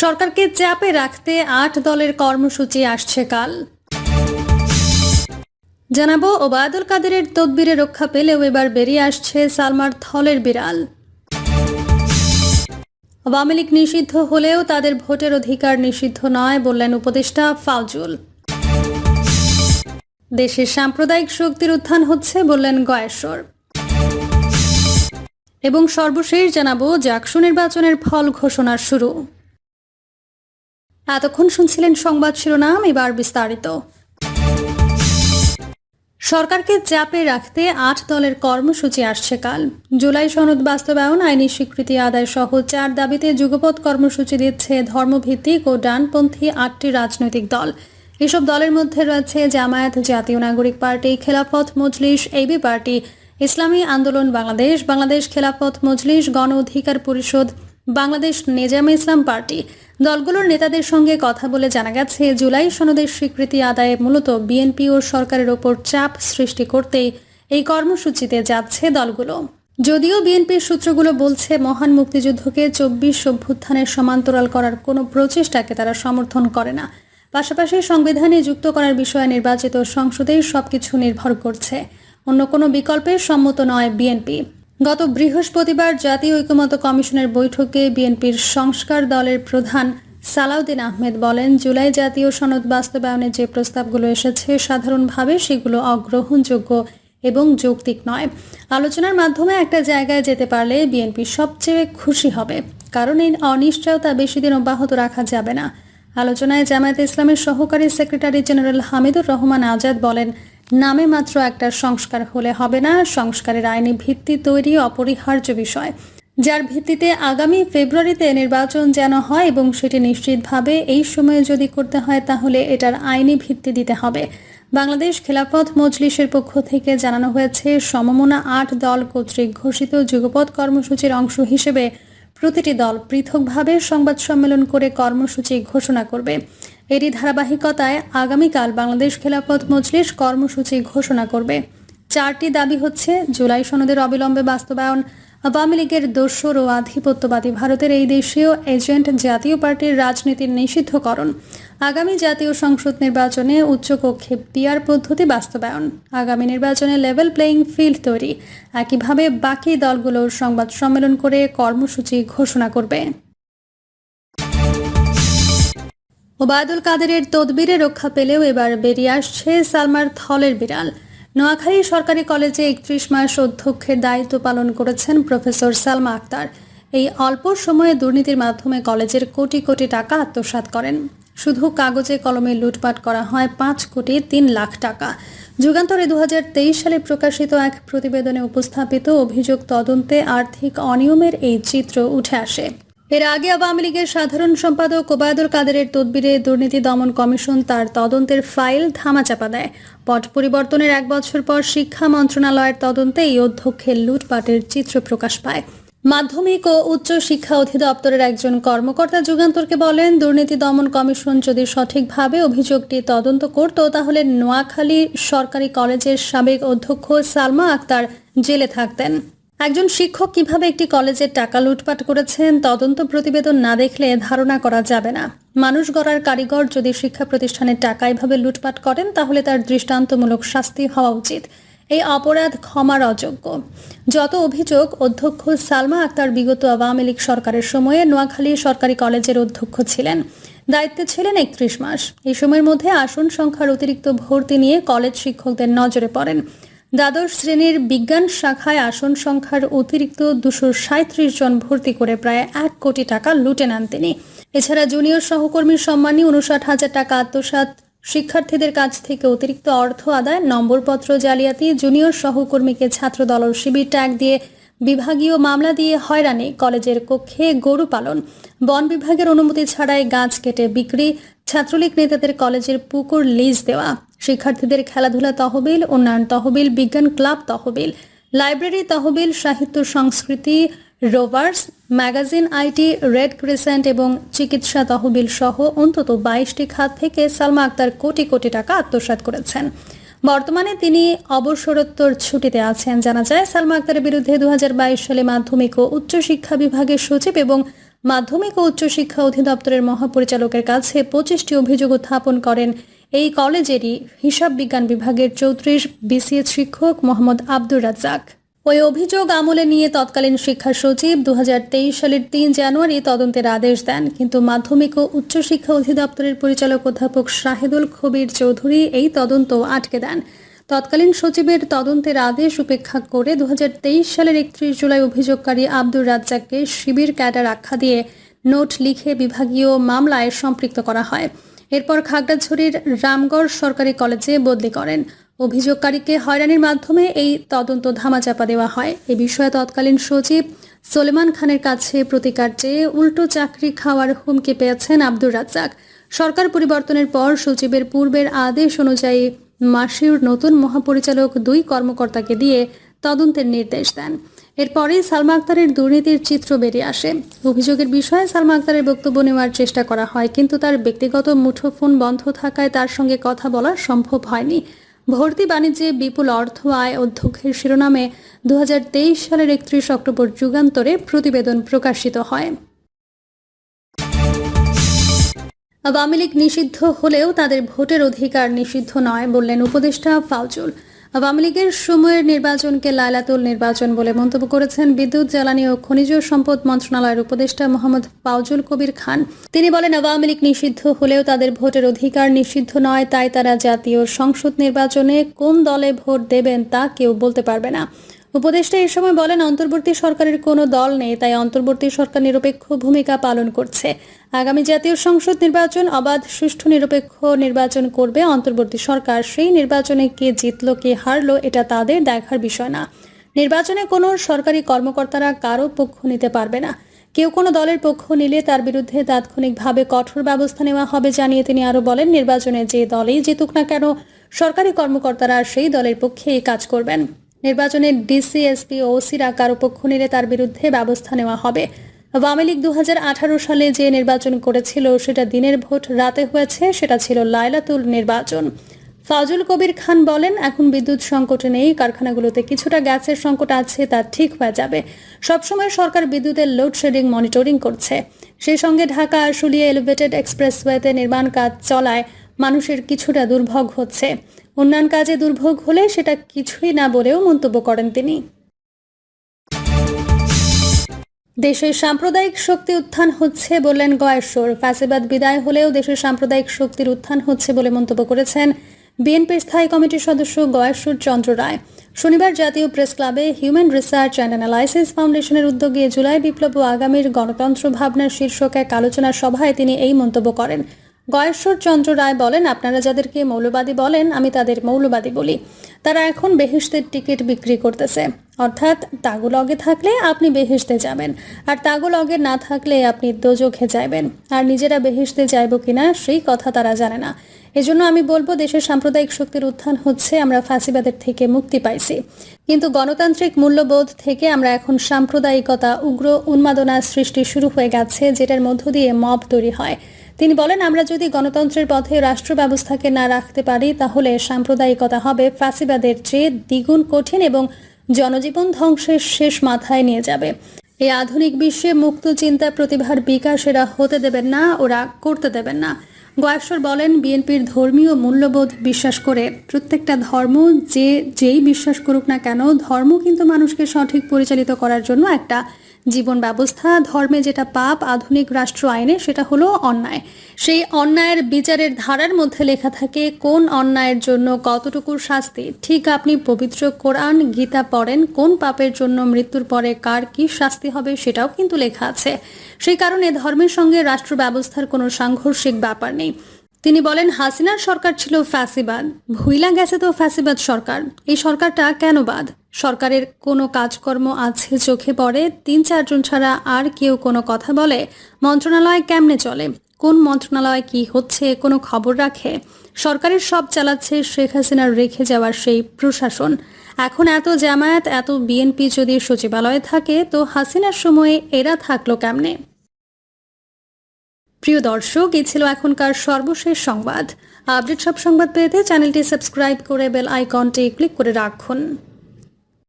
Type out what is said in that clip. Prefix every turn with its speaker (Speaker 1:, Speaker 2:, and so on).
Speaker 1: সরকারকে চাপে রাখতে আট দলের কর্মসূচি আসছে কাল। জানাব, ওবায়দুল কাদেরের তদবিরে রক্ষা পেলেও এবার বেরিয়ে আসছে সালমার থলের বিড়াল। আওয়ামী লীগ নিষিদ্ধ হলেও তাদের ভোটের অধিকার নিষিদ্ধ নয় বললেন উপদেষ্টা ফাউজুল। দেশের সাম্প্রদায়িক শক্তির উত্থান হচ্ছে বললেন গয়েশ্বর। এবং সর্বশেষ জানাব, জাকসু নির্বাচনের ফল ঘোষণার শুরু। এতক্ষণ শুনছিলেন সংবাদ শিরোনাম, এবার বিস্তারিত। সরকারকে চাপে রাখতে আট দলের কর্মসূচি আসছে কাল। জুলাই সনদ বাস্তবায়ন, আইনি স্বীকৃতি আদায় সহ চার দাবিতে যুগপৎ কর্মসূচি দিচ্ছে ধর্মভিত্তিক ও ডানপন্থী আটটি রাজনৈতিক দল। এসব দলের মধ্যে রয়েছে জামায়াত, জাতীয় নাগরিক party, Khelafat Majlis AB party, ইসলামী আন্দোলন বাংলাদেশ বাংলাদেশ খেলাফত মজলিস, গণ অধিকার পরিষদ বাংলাদেশ নেজামে ইসলাম পার্টি। দলগুলোর নেতাদের সঙ্গে কথা বলে জানা গেছে, জুলাই সনদের স্বীকৃতি আদায়ে মূলত বিএনপি ও সরকারের ওপর চাপ সৃষ্টি করতেই এই কর্মসূচিতে যাচ্ছে দলগুলো। যদিও বিএনপির সূত্রগুলো বলছে, মহান মুক্তিযুদ্ধকে চব্বিশ অভ্যুত্থানের সমান্তরাল করার কোনো প্রচেষ্টাকে তারা সমর্থন করে না। পাশাপাশি সংবিধানে যুক্ত করার বিষয়ে নির্বাচিত সংসদেই সবকিছু নির্ভর করছে। অন্য কোনো বিকল্পে সম্মত নয় বিএনপি। গত বৃহস্পতিবার জাতীয় ঐকমত্য কমিশনের বৈঠকে বিএনপির সংস্কার দলের প্রধান সালাউদ্দিন আহমেদ বলেন, জুলাই জাতীয় সনদ বাস্তবায়নের যে প্রস্তাবগুলো এসেছে সাধারণভাবে সেগুলো অগ্রহণযোগ্য এবং যৌক্তিক নয়। আলোচনার মাধ্যমে একটা জায়গায় যেতে পারলে বিএনপি সবচেয়ে খুশি হবে, কারণ এই অনিশ্চয়তা বেশি দিন অব্যাহত রাখা যাবে না। আলোচনায় জামায়াত ইসলামের সহকারী সেক্রেটারি জেনারেল হামিদুর রহমান আজাদ বলেন নামে মাত্র একটা সংস্কার হলে হবে না। সংস্কারের আইনি ভিত্তি তৈরি অপরিহার্য বিষয়। যার ভিত্তিতে আগামী ফেব্রুয়ারিতে নির্বাচন যেন হয় এবং সেটি নিশ্চিতভাবে এই সময়ে যদি করতে হয়, তাহলে এটার আইনি ভিত্তি দিতে হবে। বাংলাদেশ খেলাফত মজলিসের পক্ষ থেকে জানানো হয়েছে, সমমনা আট দল কর্তৃক ঘোষিত যুগপথ কর্মসূচির অংশ হিসেবে প্রতিটি দল পৃথকভাবে সংবাদ সম্মেলন করে কর্মসূচি ঘোষণা করবে। এরই ধারাবাহিকতায় আগামীকাল বাংলাদেশ খেলাফত মজলিস কর্মসূচি ঘোষণা করবে। চারটি দাবি হচ্ছে, জুলাই সনদের অবিলম্বে বাস্তবায়ন, আওয়ামী লীগের দোসর ও আধিপত্যবাদী ভারতের এই দেশীয় এজেন্ট জাতীয় পার্টির রাজনীতির নিষিদ্ধকরণ। আগামী জাতীয় সংসদ নির্বাচনে উচ্চকক্ষে পিয়ার পদ্ধতি বাস্তবায়ন। আগামী নির্বাচনে লেভেল প্লেয়িং ফিল্ড তৈরি। একইভাবে বাকি দলগুলোর সংবাদ সম্মেলন করে কর্মসূচি ঘোষণা করবে। ওবায়দুল কাদেরের তদবিরে রক্ষা পেলেও এবার বেরিয়ে আসছে সালমার থলের বিড়াল। নোয়াখালী সরকারি কলেজে একত্রিশ মাস অধ্যক্ষের দায়িত্ব পালন করেছেন প্রফেসর সালমা আক্তার। এই অল্প সময়ে দুর্নীতির মাধ্যমে কলেজের কোটি কোটি টাকা আত্মসাৎ করেন। শুধু কাগজে কলমে লুটপাট করা হয় পাঁচ কোটি তিন লাখ টাকা। যুগান্তরে দু হাজার তেইশ সালে প্রকাশিত এক প্রতিবেদনে উপস্থাপিত অভিযোগ তদন্তে আর্থিক অনিয়মের এই চিত্র উঠে আসে। এর আগে আওয়ামী লীগের সাধারণ সম্পাদক ওবায়দুল কাদেরের তদবিরে দুর্নীতি দমন কমিশন তার তদন্তের ফাইল ধামাচাপা দেয়। পট পরিবর্তনের এক বছর পর শিক্ষা মন্ত্রণালয়ের তদন্তে এই অধ্যক্ষের লুটপাটের চিত্র প্রকাশ পায়। মাধ্যমিক ও উচ্চ শিক্ষা অধিদপ্তরের একজন কর্মকর্তা যুগান্তরকে বলেন, দুর্নীতি দমন কমিশন যদি সঠিকভাবে অভিযোগটি তদন্ত করত, তাহলে নোয়াখালী সরকারি কলেজের সাবেক অধ্যক্ষ সালমা আক্তার জেলে থাকতেন। একজন শিক্ষক কীভাবে একটি কলেজের টাকা লুটপাট করেছেন তদন্ত প্রতিবেদন না দেখলে ধারণা করা যাবে না। মানুষ গড়ার কারিগর যদি শিক্ষা প্রতিষ্ঠানের টাকা এভাবে লুটপাট করেন, তাহলে তার দৃষ্টান্তমূলক শাস্তি হওয়া উচিত। এই অপরাধ ক্ষমার অযোগ্য। যত অভিযোগ, অধ্যক্ষ সালমা আক্তার বিগত আওয়ামী লীগ সরকারের সময়ে নোয়াখালী সরকারি কলেজের অধ্যক্ষ ছিলেন। দায়িত্বে ছিলেন একত্রিশ মাস। এই সময়ের মধ্যে আসন সংখ্যার অতিরিক্ত ভর্তি নিয়ে কলেজ শিক্ষকদের নজরে পড়েন। দ্বাদশ শ্রেণির বিজ্ঞান শাখায় আসন সংখ্যার অতিরিক্ত দুশো সাঁত্রিশ জন ভর্তি করে প্রায় এক কোটি টাকা লুটে নেন তিনি। এছাড়া জুনিয়র সহকর্মীর সম্মানী উনষাট হাজার টাকা আত্মসাত শিক্ষার্থীদের কাছ থেকে অতিরিক্ত অর্থ আদায়, নম্বরপত্র জালিয়াতি, জুনিয়র সহকর্মীকে ছাত্রদল শিবির ট্যাগ দিয়ে বিভাগীয় মামলা দিয়ে হয়রানি, কলেজের কক্ষে গরু পালন। বন বিভাগের অনুমতি ছাড়াই গাছ কেটে বিক্রি, ছাত্রলীগ নেতাদের কলেজের পুকুর লিজ দেওয়া, শিক্ষার্থীদের খেলাধুলা তহবিল, উন্নয়ন তহবিল, বিজ্ঞান ক্লাব তহবিল, লাইব্রেরি তহবিল, সাহিত্য সংস্কৃতি, rovers, magazine, IT, red crescent এবং চিকিৎসা তহবিল সহ অন্তত বাইশটি খাত থেকে সালমা আক্তার কোটি কোটি টাকা আত্মসাৎ করেছেন। বর্তমানে তিনি অবসরোত্তর ছুটিতে আছেন। জানা যায়, সালমা আক্তারের বিরুদ্ধে দু হাজার বাইশ সালে মাধ্যমিক ও উচ্চশিক্ষা বিভাগের সচিব এবং মাধ্যমিক ও উচ্চশিক্ষা অধিদপ্তরের মহাপরিচালকের কাছে পঁচিশটি অভিযোগ উত্থাপন করেন। এই কলেজেরই হিসাব বিজ্ঞান বিভাগের চৌত্রিশ বিসিএস শিক্ষক মোহাম্মদ আব্দুর রাজ্জাক। ওই অভিযোগ আমলে নিয়ে তৎকালীন শিক্ষা সচিব দু হাজার তেইশ সালের তিন জানুয়ারি তদন্তের আদেশ দেন। কিন্তু মাধ্যমিক ও উচ্চশিক্ষা অধিদপ্তরের পরিচালক অধ্যাপক শাহিদুল খবির চৌধুরী এই তদন্ত আটকে দেন। তৎকালীন সচিবের তদন্তের আদেশ উপেক্ষা করে দু হাজার তেইশ সালের একত্রিশ জুলাই অভিযোগকারী আব্দুর রাজ্জাককে শিবির ক্যাডার আখ্যা দিয়ে নোট লিখে বিভাগীয় মামলায় সম্পৃক্ত করা হয়। এরপর খাগড়াছড়ির রামগড় সরকারি কলেজে বদলি করেন। অভিযোগকারীকে হয়রানির মাধ্যমে এই তদন্ত ধামাচাপা দেওয়া হয়। এ বিষয়ে তৎকালীন সচিব সোলেমান খানের কাছে প্রতিকার চেয়ে উল্টো চাকরি খাওয়ার হুমকি পেয়েছেন আব্দুর রাজ্জাক। সরকার পরিবর্তনের পর সচিবের পূর্বের আদেশ অনুযায়ী মাসির নতুন মহাপরিচালক দুই কর্মকর্তাকে দিয়ে তদন্তের নির্দেশ দেন। এরপরেই সালমা আক্তারের দুর্নীতির চিত্র বেরিয়ে আসে। অভিযোগের বিষয়ে সালমা আক্তারের বক্তব্য নেওয়ার চেষ্টা করা হয়, কিন্তু তার ব্যক্তিগত মুঠোফোন বন্ধ থাকায় তার সঙ্গে কথা বলা সম্ভব হয়নি। ভর্তি বাণিজ্যে বিপুল অর্থ আয় অধ্যক্ষের শিরোনামে দু হাজার তেইশ সালের একত্রিশ অক্টোবর যুগান্তরে প্রতিবেদন প্রকাশিত হয়। আওয়ামী লীগ নিষিদ্ধ হলেও তাদের ভোটের অধিকার নিষিদ্ধ নয় বললেন উপদেষ্টা ফাউজুল। আওয়ামী লীগের সময়ের নির্বাচনকে লালাতুল নির্বাচন বলে মন্তব্য করেছেন বিদ্যুৎ, জ্বালানি ও খনিজ সম্পদ মন্ত্রণালয়ের উপদেষ্টা মোহাম্মদ পাউজুল কবির খান। তিনি বলেন আওয়ামী লীগ নিষিদ্ধ হলেও তাদের ভোটের অধিকার নিষিদ্ধ নয়, তাই তারা জাতীয় সংসদ নির্বাচনে কোন দলে ভোট দেবেন তা কেউ বলতে পারবে না। উপদেষ্টা এ সময় বলেন, অন্তর্বর্তী সরকারের কোনো দল নেই, তাই অন্তর্বর্তী সরকার নিরপেক্ষ ভূমিকা পালন করছে। আগামী জাতীয় সংসদ নির্বাচন অবাধ, সুষ্ঠু, নিরপেক্ষ নির্বাচন করবে অন্তর্বর্তী সরকার। সেই নির্বাচনে কে জিতলো, কে হারলো, এটা তাদের দেখার বিষয় না। নির্বাচনে কোনো সরকারি কর্মকর্তারা কারও পক্ষ নিতে পারবে না। কেউ কোনো দলের পক্ষ নিলে তার বিরুদ্ধে তাৎক্ষণিকভাবে কঠোর ব্যবস্থা নেওয়া হবে জানিয়ে তিনি আরও বলেন, নির্বাচনে যে দলেই জিতুক না কেন, সরকারি কর্মকর্তারা সেই দলের পক্ষেই কাজ করবেন। নির্বাচনে ডিসি, এসপি ও ওসিরা কারও পক্ষ নিলে তার বিরুদ্ধে ব্যবস্থা নেওয়া হবে। আওয়ামী লীগ দুহাজার আঠারো সালে যে নির্বাচন করেছিল, সেটা দিনের ভোট, রাতে হয়েছে, সেটা ছিল লাইলাতুল নির্বাচন। ফাজুল কবির খান বলেন, এখন বিদ্যুৎ সংকট নেই, কারখানাগুলোতে কিছুটা গ্যাসের সংকট আছে, তা ঠিক হয়ে যাবে। সবসময় সরকার বিদ্যুতের লোডশেডিং মনিটরিং করছে। সেই সঙ্গে ঢাকা আশুলিয়া এলিভেটেড এক্সপ্রেসওয়েতে নির্মাণ কাজ চলায়, মানুষের কিছুটা দুর্ভোগ হচ্ছে। উন্নয়ন কাজে দুর্ভোগ হলে সেটা কিছুই না বলেও মন্তব্য করেন তিনি। দেশের সাম্প্রদায়িক শক্তি উত্থান হচ্ছে বললেন গয়েশ্বর। ফ্যাসিবাদ বিদায় হলেও দেশের সাম্প্রদায়িক শক্তির উত্থান হচ্ছে বলে মন্তব্য করেছেন বিএনপির স্থায়ী কমিটির সদস্য গয়েশ্বর চন্দ্র রায়। শনিবার জাতীয় প্রেস ক্লাবে হিউম্যান রিসার্চ অ্যান্ড অ্যানালাইসিস ফাউন্ডেশনের উদ্যোগে জুলাই বিপ্লব ও আগামীর গণতন্ত্র ভাবনার শীর্ষক এক আলোচনা সভায় তিনি এই মন্তব্য করেন। গয়েশ্বর চন্দ্র রায় বলেন, আপনারা যাদেরকে মৌলবাদী বলেন, আমি তাদের মৌলবাদী বলি। তারা এখন বেহেশতের টিকিট বিক্রি করতেছে। অর্থাৎ তাগুলগে থাকলে আপনি বেহেশতে যাবেন, আর তাগুলগে না থাকলে আপনি দোজখে যাইবেন। আর নিজেরা বেহেশতে যাইব কিনা, সেই কথা তারা জানে না। এজন্য আমি বলব, দেশের সাম্প্রদায়িক শক্তির উত্থান হচ্ছে, আমরা ফাঁসিবাদের থেকে মুক্তি পাইছি। কিন্তু গণতান্ত্রিক মূল্যবোধ থেকে আমরা এখন সাম্প্রদায়িকতা, উগ্র উন্মাদনা সৃষ্টি শুরু হয়ে গেছে, যেটার মধ্য দিয়ে মব তৈরি হয়। তিনি বলেন, আমরা যদি গণতন্ত্রের পথে রাষ্ট্র ব্যবস্থাকে না রাখতে পারি, তাহলে সাম্প্রদায়িকতা হবে ফাঁসিবাদের চেয়ে দ্বিগুণ কঠিন এবং জনজীবন ধ্বংসের শেষ মাথায় নিয়ে যাবে। এই আধুনিক বিশ্বে মুক্ত চিন্তা প্রতিভার বিকাশ এরা হতে দেবেন না, ওরা করতে দেবেন না। গয়েশ্বর বলেন, বিএনপির ধর্মীয় মূল্যবোধ বিশ্বাস করে প্রত্যেকটা ধর্ম যে যেই বিশ্বাস করুক না কেন, ধর্ম কিন্তু মানুষকে সঠিক পরিচালিত করার জন্য একটা জীবন ব্যবস্থা, ধর্মে যেটা পাপ, আধুনিক রাষ্ট্র আইনে সেটা হলো অন্যায়। সেই অন্যায়ের বিচারের ধারার মধ্যে লেখা থাকে, কোন অন্যায়ের জন্য কতটুকুর শাস্তি? ঠিক আপনি পবিত্র কোরআন, গীতা পড়েন, কোন পাপের জন্য মৃত্যুর পরে কার কি শাস্তি হবে সেটাও কিন্তু লেখা আছে। সেই কারণে ধর্মের সঙ্গে রাষ্ট্র ব্যবস্থার কোনো সাংঘর্ষিক ব্যাপার নেই। তিনি বলেন, হাসিনার সরকার ছিল ফ্যাসিবাদ। ভুইলা গেছে তো ফ্যাসিবাদ সরকার। এই সরকারটা কেন বাদ? সরকারের কোনো কাজকর্ম আছে চোখে পড়ে, তিন চারজন ছাড়া আর কেউ কোনো কথা বলে। মন্ত্রণালয় কেমনে চলে? কোন মন্ত্রণালয় কি হচ্ছে, কোনো খবর রাখে? সরকারের সব চালাচ্ছে শেখ হাসিনার রেখে যাওয়ার সেই প্রশাসন। এখন এত জামায়াত, এত বিএনপি যদি সচিবালয়ে থাকে, তো হাসিনার সময়ে এরা থাকল কেমনে? প্রিয় দর্শক এই ছিল এখনকার সর্বশেষ সংবাদ। আপডেট সব সংবাদ পেতে চ্যানেলটি সাবস্ক্রাইব করে বেল আইকনটি ক্লিক করে রাখুন।